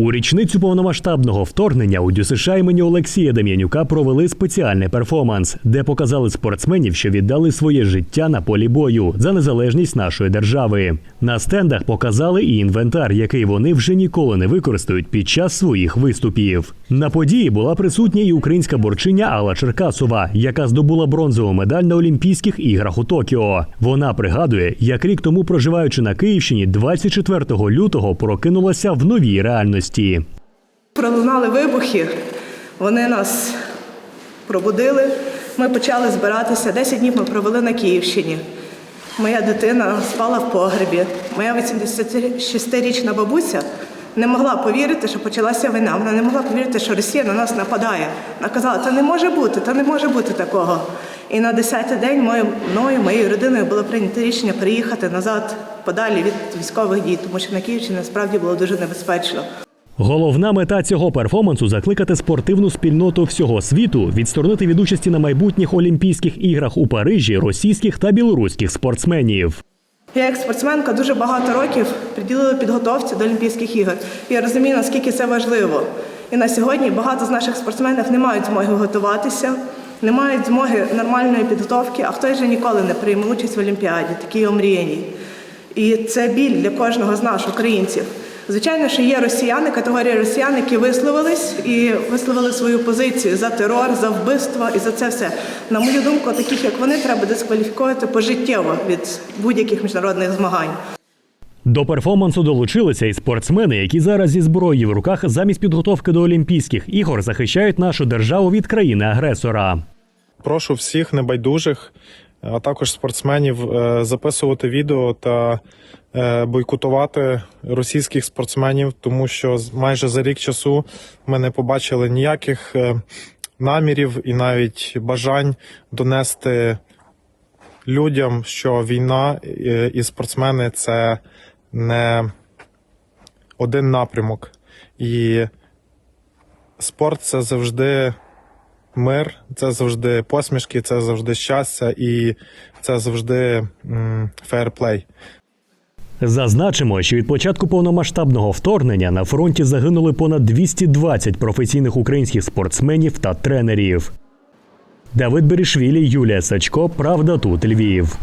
У річницю повномасштабного вторгнення у ДЮСШ імені Олексія Дем'янюка провели спеціальний перформанс, де показали спортсменів, що віддали своє життя на полі бою за незалежність нашої держави. На стендах показали і інвентар, який вони вже ніколи не використають під час своїх виступів. На події була присутня і українська борчиня Алла Черкасова, яка здобула бронзову медаль на Олімпійських іграх у Токіо. Вона пригадує, як рік тому, проживаючи на Київщині, 24 лютого прокинулася в новій реальності. Пролунали вибухи, вони нас пробудили. Ми почали збиратися. 10 днів ми провели на Київщині. Моя дитина спала в погребі. Моя 86-річна бабуся не могла повірити, що почалася війна. Вона не могла повірити, що Росія на нас нападає. Вона казала, це не може бути, та не може бути такого. І на 10-й день мною, мною, моєю родиною було прийнято рішення приїхати назад подалі від військових дій, тому що на Київщині насправді було дуже небезпечно. Головна мета цього перформансу закликати спортивну спільноту всього світу відсторонити від участі на майбутніх Олімпійських іграх у Парижі російських та білоруських спортсменів. Я як спортсменка дуже багато років приділила підготовці до Олімпійських ігор. Я розумію, наскільки це важливо. І на сьогодні багато з наших спортсменів не мають змоги готуватися, не мають змоги нормальної підготовки, а хтось же ніколи не прийме участь в Олімпіаді, такій омріяній. І це біль для кожного з нас, українців. Звичайно, що є росіяни, категорія росіян, які висловились і висловили свою позицію за терор, за вбивство і за це все. На мою думку, таких як вони треба дискваліфікувати пожиттєво від будь-яких міжнародних змагань. До перформансу долучилися і спортсмени, які зараз зі зброєю в руках замість підготовки до Олімпійських ігор захищають нашу державу від країни-агресора. Прошу всіх небайдужих, а також спортсменів е, записувати відео та е, бойкотувати російських спортсменів, тому що майже за рік часу ми не побачили ніяких е, намірів і навіть бажань донести людям, що війна і спортсмени це не один напрямок. І спорт це завжди мир, це завжди посмішки, це завжди щастя і це завжди фейерплей. Зазначимо, що від початку повномасштабного вторгнення на фронті загинули понад 220 професійних українських спортсменів та тренерів. Давид Берішвілі, Юлія Сачко, Правда тут Львів.